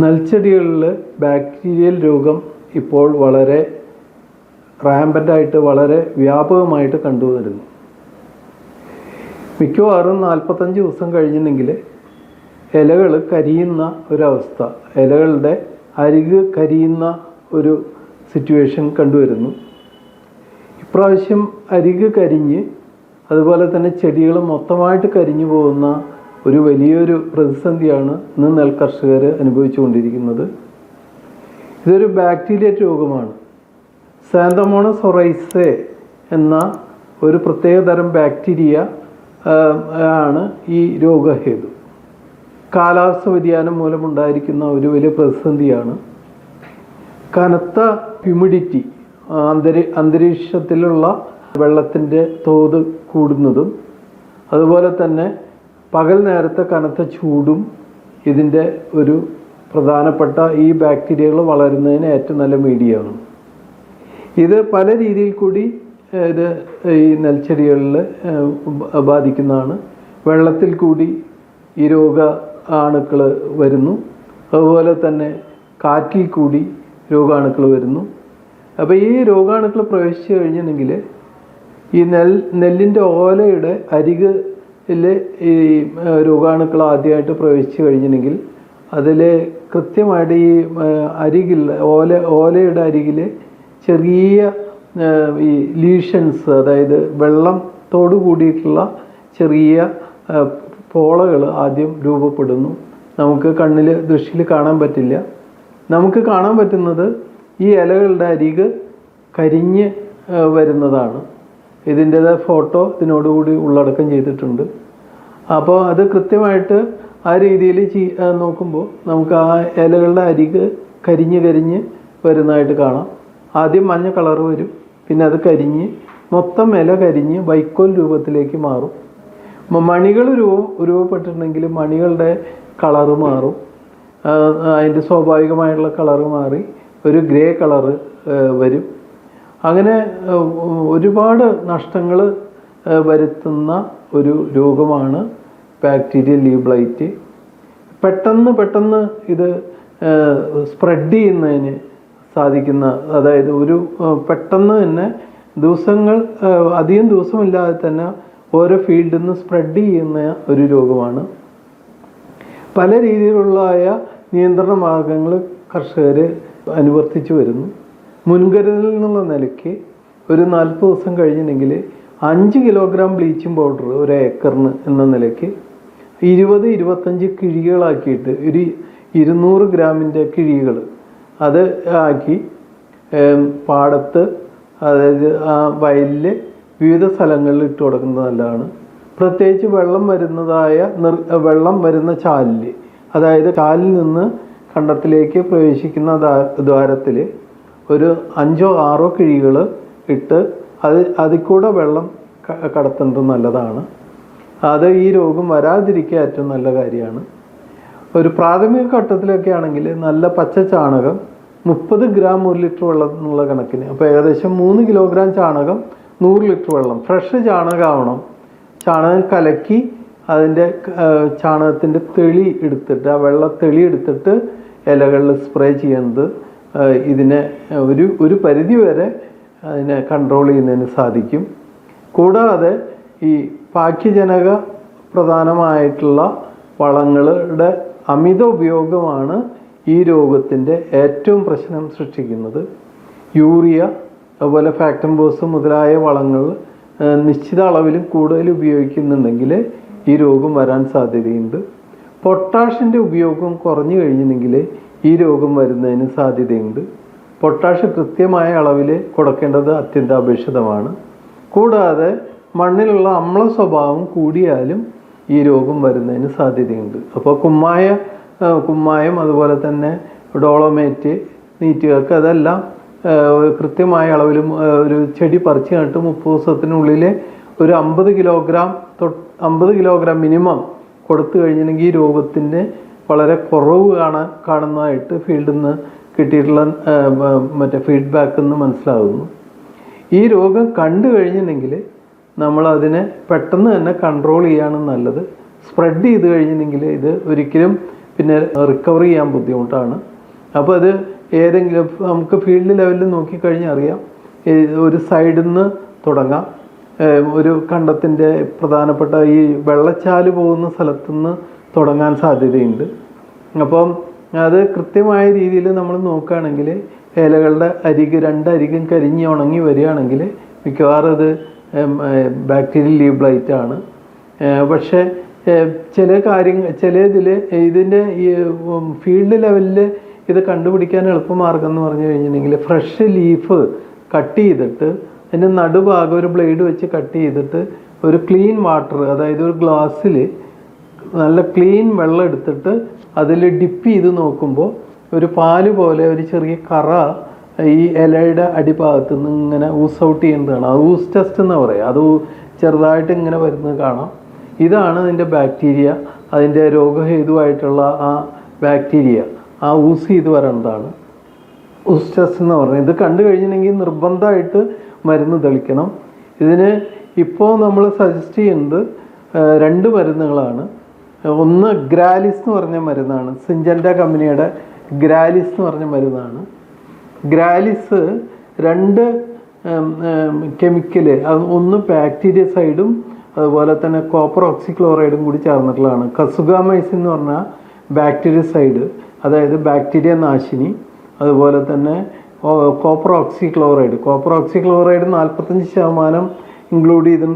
നെൽച്ചെടികളിൽ bacterial രോഗം ഇപ്പോൾ വളരെ റാമ്പന്റായിട്ട് വളരെ വ്യാപകമായിട്ട് കണ്ടുവരുന്നു. മിക്കവാറും നാൽപ്പത്തഞ്ച് ദിവസം കഴിഞ്ഞെങ്കിൽ ഇലകൾ കരിയുന്ന ഒരവസ്ഥ ഇലകളുടെ അരിക് കരിയുന്ന ഒരു സിറ്റുവേഷൻ കണ്ടുവരുന്നു. ഇപ്രാവശ്യം അരിക് കരിഞ്ഞ് അതുപോലെ തന്നെ ചെടികൾ മൊത്തമായിട്ട് കരിഞ്ഞു പോകുന്ന ഒരു വലിയൊരു പ്രതിസന്ധിയാണ് ഇന്ന് നെൽകർഷകർ അനുഭവിച്ചുകൊണ്ടിരിക്കുന്നത്. ഇതൊരു ബാക്ടീരിയ രോഗമാണ്. സാന്തമോണസ് ഒറൈസെ എന്ന ഒരു പ്രത്യേകതരം ബാക്ടീരിയ ആണ് ഈ രോഗഹേതു. കാലാവസ്ഥ വ്യതിയാനം മൂലമുണ്ടായിരിക്കുന്ന ഒരു വലിയ പ്രതിസന്ധിയാണ്. കനത്ത ഹ്യൂമിഡിറ്റി അന്തരീ അന്തരീക്ഷത്തിലുള്ള വെള്ളത്തിന്റെ തോത് കൂടുന്നതും അതുപോലെ തന്നെ പകൽ നേരത്തെ കനത്ത ചൂടും ഇതിന്റെ ഒരു പ്രധാനപ്പെട്ട ഈ ബാക്ടീരിയകൾ വളരുന്നതിന് ഏറ്റവും നല്ല മീഡിയമാണ് ഇത് പല രീതിയിൽ കൂടി ഇത് ഈ നെൽച്ചെടികളിൽ ബാധിക്കുന്നതാണ്. വെള്ളത്തിൽ കൂടി ഈ രോഗ അണുക്കൾ വരുന്നു. അതുപോലെ തന്നെ കാറ്റിൽ കൂടി രോഗാണുക്കൾ വരുന്നു. അപ്പോൾ ഈ രോഗാണുക്കൾ പ്രവേശിച്ചു കഴിഞ്ഞിട്ടുണ്ടെങ്കിൽ ഈ നെൽ നെല്ലിന്റെ ഓലയുടെ അരികിൽ ഈ രോഗാണുക്കൾ ആദ്യമായിട്ട് പ്രവേശിച്ചു കഴിഞ്ഞിട്ടുണ്ടെങ്കിൽ അതിൽ കൃത്യമായിട്ട് ഈ അരികിൽ ഓല ഓലയുടെ അരികിൽ ചെറിയ ഈ ലീഷൻസ് അതായത് വെള്ളത്തോട് കൂടിയിട്ടുള്ള ചെറിയ പോളകൾ ആദ്യം രൂപപ്പെടുന്നു. നമുക്ക് കണ്ണിൽ ദൃഷ്ടിയിൽ കാണാൻ പറ്റില്ല. നമുക്ക് കാണാൻ പറ്റുന്നത് ഈ ഇലകളുടെ അരിക് കരിഞ്ഞ് വരുന്നതാണ്. ഇതിന്റെതായ ഫോട്ടോ ഇതിനോടുകൂടി ഉള്ളടക്കം ചെയ്തിട്ടുണ്ട്. അപ്പോൾ അത് കൃത്യമായിട്ട് ആ രീതിയിൽ നോക്കുമ്പോൾ നമുക്ക് ആ ഇലകളുടെ അരിക് കരിഞ്ഞ് കരിഞ്ഞ് വരുന്നതായിട്ട് കാണാം. ആദ്യം മഞ്ഞ കളർ വരും. പിന്നെ അത് കരിഞ്ഞ് മൊത്തം ഇല കരിഞ്ഞ് വൈക്കോൽ രൂപത്തിലേക്ക് മാറും. മണികൾ രൂപ രൂപപ്പെട്ടിട്ടുണ്ടെങ്കിൽ മണികളുടെ കളറ് മാറും. അതിന്റെ സ്വാഭാവികമായിട്ടുള്ള കളറ് മാറി ഒരു ഗ്രേ കളറ് വരും. അങ്ങനെ ഒരുപാട് നഷ്ടങ്ങൾ വരുത്തുന്ന ഒരു രോഗമാണ് ബാക്ടീരിയൽ ലീബ്ലൈറ്റ്. പെട്ടെന്ന് പെട്ടെന്ന് ഇത് സ്പ്രെഡ് ചെയ്യുന്നതിന് സാധിക്കുന്ന അതായത് ഒരു പെട്ടെന്ന് തന്നെ ദിവസങ്ങൾ അധികം ദിവസമില്ലാതെ തന്നെ ഓരോ ഫീൽഡിൽ നിന്ന് സ്പ്രെഡ് ചെയ്യുന്ന ഒരു രോഗമാണ്. പല രീതിയിലുള്ളതായ നിയന്ത്രണ മാർഗങ്ങൾ കർഷകർ അനുവർത്തിച്ചു വരുന്നു. മുൻകരുതൽ എന്നുള്ള നിലയ്ക്ക് ഒരു നാൽപ്പത് ദിവസം കഴിഞ്ഞിട്ടുണ്ടെങ്കിൽ അഞ്ച് കിലോഗ്രാം ബ്ലീച്ചിങ് പൗഡർ ഒരു ഏക്കറിന് എന്ന നിലയ്ക്ക് ഇരുപത് ഇരുപത്തഞ്ച് കിഴികളാക്കിയിട്ട് ഒരു ഇരുന്നൂറ് ഗ്രാമിന്റെ കിഴികൾ അത് ആക്കി പാടത്ത് അതായത് ആ വയലിൽ വിവിധ സ്ഥലങ്ങളിൽ ഇട്ട് കൊടുക്കുന്നത് നല്ലതാണ്. പ്രത്യേകിച്ച് വെള്ളം വരുന്നതായ നിർ വെള്ളം വരുന്ന ചാലിൽ അതായത് ചാലിൽ നിന്ന് കണ്ടത്തിലേക്ക് പ്രവേശിക്കുന്ന ദ്വാരത്തിൽ ഒരു അഞ്ചോ ആറോ കിഴികൾ ഇട്ട് അത് അതിൽ കൂടെ വെള്ളം കടത്തുന്നത് നല്ലതാണ്. അത് ഈ രോഗം വരാതിരിക്കുക ഏറ്റവും നല്ല കാര്യമാണ്. ഒരു പ്രാഥമിക ഘട്ടത്തിലൊക്കെ ആണെങ്കിൽ നല്ല പച്ച ചാണകം മുപ്പത് ഗ്രാം ഒരു ലിറ്റർ വെള്ളം എന്നുള്ള കണക്കിന്. അപ്പോൾ ഏകദേശം മൂന്ന് കിലോഗ്രാം ചാണകം നൂറ് ലിറ്റർ വെള്ളം. ഫ്രഷ് ചാണകമാവണം. ചാണകം കലക്കി അതിന്റെ ചാണകത്തിന്റെ തെളി എടുത്തിട്ട് ആ വെള്ള തെളി എടുത്തിട്ട് ഇലകളിൽ സ്പ്രേ ചെയ്യുന്നത് ഇതിനെ ഒരു ഒരു പരിധി വരെ അതിനെ കൺട്രോൾ ചെയ്യുന്നതിന് സാധിക്കും. കൂടാതെ ഈ പാക്യജനക പ്രധാനമായിട്ടുള്ള വളങ്ങളുടെ അമിത ഉപയോഗമാണ് ഈ രോഗത്തിന്റെ ഏറ്റവും പ്രശ്നം സൃഷ്ടിക്കുന്നത്. യൂറിയ അതുപോലെ ഫാക്ടംബോസ് മുതലായ വളങ്ങൾ നിശ്ചിത അളവിലും കൂടുതൽ ഉപയോഗിക്കുന്നുണ്ടെങ്കിൽ ഈ രോഗം വരാൻ സാധ്യതയുണ്ട്. പൊട്ടാഷിന്റെ ഉപയോഗം കുറഞ്ഞു കഴിഞ്ഞിട്ടുണ്ടെങ്കിൽ ഈ രോഗം വരുന്നതിന് സാധ്യതയുണ്ട്. പൊട്ടാഷ് കൃത്യമായ അളവിൽ കൊടുക്കേണ്ടത് അത്യന്താപേക്ഷിതമാണ്. കൂടാതെ മണ്ണിലുള്ള അമ്ല സ്വഭാവം കൂടിയാലും ഈ രോഗം വരുന്നതിന് സാധ്യതയുണ്ട്. അപ്പോൾ കുമ്മായ കുമ്മായം അതുപോലെ തന്നെ ഡോളോമേറ്റ് നീറ്റുകൾക്ക് അതെല്ലാം കൃത്യമായ അളവിലും ഒരു ചെടി പറിച്ച് നട്ട് മുപ്പത് ദിവസത്തിനുള്ളിൽ ഒരു അമ്പത് കിലോഗ്രാം തൊട്ട് അമ്പത് കിലോഗ്രാം മിനിമം കൊടുത്തു കഴിഞ്ഞിട്ടുണ്ടെങ്കിൽ ഈ രോഗത്തിന്റെ വളരെ കുറവ് കാണാൻ കാണുന്നതായിട്ട് ഫീൽഡിൽ നിന്ന് കിട്ടിയിട്ടുള്ള മറ്റേ ഫീഡ്ബാക്കിൽ നിന്ന് മനസ്സിലാകുന്നു ഈ രോഗം കണ്ടു കഴിഞ്ഞിട്ടുണ്ടെങ്കിൽ നമ്മൾ അതിനെ പെട്ടെന്ന് തന്നെ കൺട്രോൾ ചെയ്യാണ് നല്ലത് സ്പ്രെഡ് ചെയ്ത് കഴിഞ്ഞിട്ടുണ്ടെങ്കിൽ ഇത് ഒരിക്കലും പിന്നെ റിക്കവർ ചെയ്യാൻ ബുദ്ധിമുട്ടാണ്. അപ്പോൾ അത് ഏതെങ്കിലും നമുക്ക് ഫീൽഡ് ലെവലിൽ നോക്കിക്കഴിഞ്ഞാൽ അറിയാം ഒരു സൈഡിൽ നിന്ന് തുടങ്ങാം. ഒരു കണ്ടത്തിന്റെ പ്രധാനപ്പെട്ട ഈ വെള്ളച്ചാൽ പോകുന്ന സ്ഥലത്തുനിന്ന് തുടങ്ങാൻ സാധ്യതയുണ്ട്. അപ്പം അത് കൃത്യമായ രീതിയിൽ നമ്മൾ നോക്കുകയാണെങ്കിൽ ഇലകളുടെ അരിക് രണ്ടരികും കരിഞ്ഞ് ഉണങ്ങി വരികയാണെങ്കിൽ മിക്കവാറും അത് ബാക്ടീരിയൽ ലീവ് ബ്ലൈറ്റ് ആണ്. പക്ഷേ ചില കാര്യങ്ങൾ ചില ഇതിൽ ഇതിന്റെ ഈ ഫീൽഡ് ലെവലിൽ ഇത് കണ്ടുപിടിക്കാൻ എളുപ്പമാർഗം എന്ന് പറഞ്ഞു കഴിഞ്ഞിട്ടുണ്ടെങ്കിൽ ഫ്രഷ് ലീഫ് കട്ട് ചെയ്തിട്ട് അതിന്റെ നടുഭാഗം ഒരു ബ്ലേഡ് വെച്ച് കട്ട് ചെയ്തിട്ട് ഒരു ക്ലീൻ വാട്ടർ അതായത് ഒരു ഗ്ലാസ്സിൽ നല്ല ക്ലീൻ വെള്ളം എടുത്തിട്ട് അതിൽ ഡിപ്പ് ചെയ്ത് നോക്കുമ്പോൾ ഒരു പാൽ പോലെ ഒരു ചെറിയ കറ ഈ ഇലയുടെ അടിഭാഗത്ത് നിന്ന് ഇങ്ങനെ ഊസ് ഔട്ട് ചെയ്യുന്നതാണ്. അത് ഊസ് ടെസ്റ്റ് എന്ന് പറയുക അത് ചെറുതായിട്ട് ഇങ്ങനെ വരുന്നത് കാണാം. ഇതാണ് അതിന്റെ ബാക്ടീരിയ അതിന്റെ രോഗഹേതുവായിട്ടുള്ള ആ ബാക്ടീരിയ ആ ഊസ് ചെയ്ത് വരേണ്ടതാണ്. ഊസ് ടെസ്റ്റ് എന്ന് പറയുന്നത് ഇത് കണ്ടു കഴിഞ്ഞിട്ടുണ്ടെങ്കിൽ നിർബന്ധമായിട്ട് മരുന്ന് തെളിക്കണം. ഇതിന് ഇപ്പോൾ നമ്മൾ സജസ്റ്റ് ചെയ്യുന്നത് രണ്ട് മരുന്നുകളാണ്. ഒന്ന് ഗ്രാലിസ് എന്ന് പറഞ്ഞ മരുന്നാണ്. സിഞ്ചൻഡ കമ്പനിയുടെ ഗ്രാലിസ് എന്ന് പറഞ്ഞ മരുന്നാണ്. ഗ്രാലിസ് രണ്ട് കെമിക്കൽ ഒന്ന് ബാക്ടീരിയ സൈഡും അതുപോലെ തന്നെ കോപ്പർ ഓക്സിക്ലോറൈഡും കൂടി ചേർന്നിട്ടുള്ളതാണ്. കസുഗാമൈസിൻ എന്ന് പറഞ്ഞാൽ ബാക്ടീരിയ സൈഡ് അതായത് ബാക്ടീരിയ നാശിനി അതുപോലെ തന്നെ കോപ്പർ ഓക്സിക്ലോറൈഡ് കോപ്പർ ഓക്സിക്ലോറൈഡ് നാൽപ്പത്തഞ്ച് ശതമാനം ഇൻക്ലൂഡ് ചെയ്ത്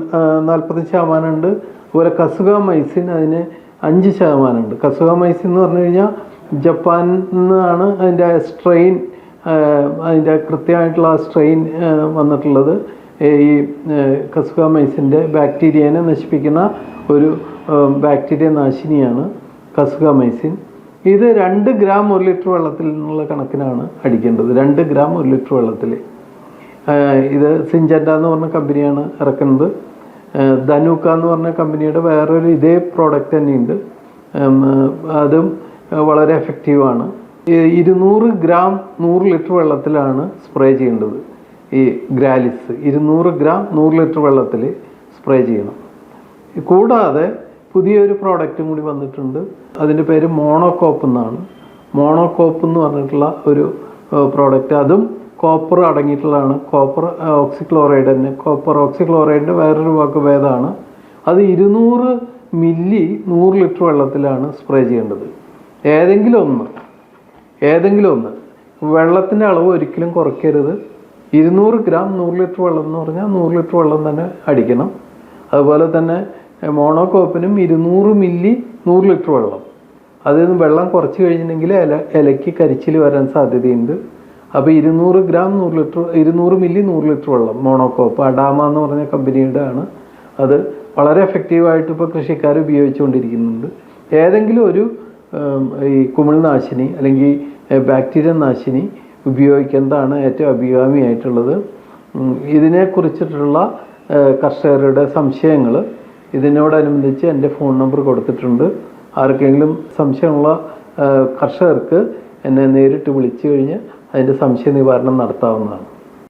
നാൽപ്പത്തഞ്ച് ശതമാനം ഉണ്ട്. അതുപോലെ കസുഗാമൈസിൻ അതിന് അഞ്ച് ശതമാനമുണ്ട്. ഉണ്ട് കസുഗാമൈസിൻ എന്ന് പറഞ്ഞു കഴിഞ്ഞാൽ ജപ്പാനിൽ നിന്നാണ് അതിന്റെ സ്ട്രെയിൻ അതിന്റെ കൃത്യമായിട്ടുള്ള ആ സ്ട്രെയിൻ വന്നിട്ടുള്ളത്. ഈ കസുഗാമൈസിന്റെ ബാക്ടീരിയനെ നശിപ്പിക്കുന്ന ഒരു ബാക്ടീരിയ നാശിനിയാണ് കസുഗാമൈസിൻ ഇത് രണ്ട് ഗ്രാം ഒരു ലിറ്റർ വെള്ളത്തിൽ നിന്നുള്ള കണക്കിനാണ് അടിക്കേണ്ടത്. രണ്ട് ഗ്രാം ഒരു ലിറ്റർ വെള്ളത്തിൽ. ഇത് സിഞ്ചൻഡ എന്ന് പറഞ്ഞ കമ്പനിയാണ് ഇറക്കുന്നത്. ധനുക്ക എന്ന് പറഞ്ഞ കമ്പനിയുടെ വേറൊരു ഇതേ പ്രോഡക്റ്റ് തന്നെയുണ്ട്. അതും വളരെ എഫക്റ്റീവാണ് ഇരുന്നൂറ് ഗ്രാം നൂറ് ലിറ്റർ വെള്ളത്തിലാണ് സ്പ്രേ ചെയ്യേണ്ടത്. ഈ ഗ്രാലിസ് ഇരുന്നൂറ് ഗ്രാം നൂറ് ലിറ്റർ വെള്ളത്തിൽ സ്പ്രേ ചെയ്യണം. കൂടാതെ പുതിയൊരു പ്രോഡക്റ്റും കൂടി വന്നിട്ടുണ്ട്. അതിന്റെ പേര് മോണോകോപ്പ് എന്നാണ്. മോണോകോപ്പ് എന്ന് പറഞ്ഞിട്ടുള്ള ഒരു പ്രോഡക്റ്റ് അതും കോപ്പർ അടങ്ങിയിട്ടുള്ളതാണ്. കോപ്പർ ഓക്സിക്ലോറൈഡ് തന്നെ. കോപ്പർ ഓക്സിക്ലോറൈഡിന്റെ വേറൊരു വാക്ക് അത് ഇരുന്നൂറ് മില്ലി നൂറ് ലിറ്റർ വെള്ളത്തിലാണ് സ്പ്രേ ചെയ്യേണ്ടത്. ഏതെങ്കിലും ഒന്ന് ഏതെങ്കിലും ഒന്ന്. വെള്ളത്തിന്റെ അളവ് ഒരിക്കലും കുറയ്ക്കരുത്. ഇരുന്നൂറ് ഗ്രാം നൂറ് ലിറ്റർ വെള്ളം എന്ന് പറഞ്ഞാൽ നൂറ് ലിറ്റർ വെള്ളം തന്നെ അടിക്കണം. അതുപോലെ തന്നെ മോണോകോപ്പിനും ഇരുന്നൂറ് മില്ലി നൂറ് ലിറ്റർ വെള്ളം. അതിൽ നിന്ന് വെള്ളം കുറച്ച് കഴിഞ്ഞിട്ടുണ്ടെങ്കിൽ ഇല ഇലയ്ക്ക് കരിച്ചിൽ വരാൻ സാധ്യതയുണ്ട്. അപ്പോൾ ഇരുന്നൂറ് ഗ്രാം നൂറ് ലിറ്റർ ഇരുന്നൂറ് മില്ലി നൂറ് ലിറ്റർ വെള്ളം മോണോകോപ്പ് അഡാമ എന്ന് പറഞ്ഞ കമ്പനിയുടെ ആണ്. അത് വളരെ എഫക്റ്റീവായിട്ട് ഇപ്പോൾ കൃഷിക്കാർ ഉപയോഗിച്ചുകൊണ്ടിരിക്കുന്നുണ്ട്. ഏതെങ്കിലും ഒരു ഈ കുമിൾനാശിനി അല്ലെങ്കിൽ ബാക്ടീരിയ നാശിനി ഉപയോഗിക്കുന്നതാണ് ഏറ്റവും അഭികാമിയായിട്ടുള്ളത് ഇതിനെക്കുറിച്ചിട്ടുള്ള കർഷകരുടെ സംശയങ്ങൾ ഇതിനോടനുബന്ധിച്ച് എന്റെ ഫോൺ നമ്പർ കൊടുത്തിട്ടുണ്ട്. ആർക്കെങ്കിലും സംശയമുള്ള കർഷകർക്ക് എന്നെ നേരിട്ട് വിളിച്ചു കഴിഞ്ഞ് അതിന്റെ സംശയ നിവാരണം നടത്താവുന്നതാണ്.